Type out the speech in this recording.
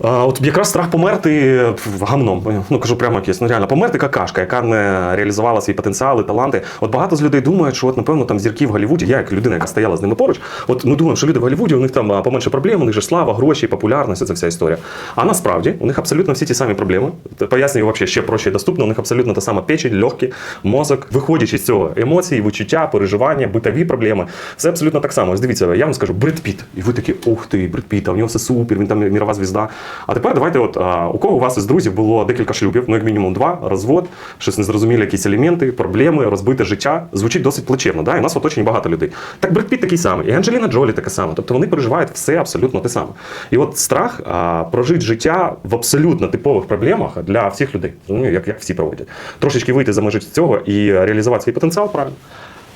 От якраз страх померти пф, гамном. Ну кажу прямо якесь. Ну реально, померти какашка, яка не реалізувала свій потенціал і таланти. От багато з людей думають, що от напевно там зірки в Голлівуді, я як людина, яка стояла з ними поруч. От ми думаємо, що люди в Голлівуді, у них там поменше проблем, у них же слава, гроші, популярність, це вся історія. А насправді у них абсолютно всі ті самі проблеми. Пояснюю вообще ще проще і доступно. У них абсолютно та сама печень, легкі, мозок, виходячи з цього емоції, відчуття, переживання, битові проблеми. Все абсолютно так само. Ось дивіться, я вам скажу Бред Піт. І ви такі, ух ти, Бред Піт, а в нього все супер, він там мірова звізда. А тепер давайте, от у кого у вас із друзів було декілька шлюбів, ну як мінімум два, розвод, щось незрозумілі якісь елементи, проблеми, розбите життя. Звучить досить плачевно. Да? І у нас в оточенні багато людей. Так Бред Піт такий самий, і Анджеліна Джолі така сама. Тобто вони переживають все абсолютно те саме. І от страх а, прожити життя в абсолютно типових проблемах для всіх людей. Ну, як, як всі проводять. Трошечки вийти за межі цього і реалізувати свій потенціал правильно.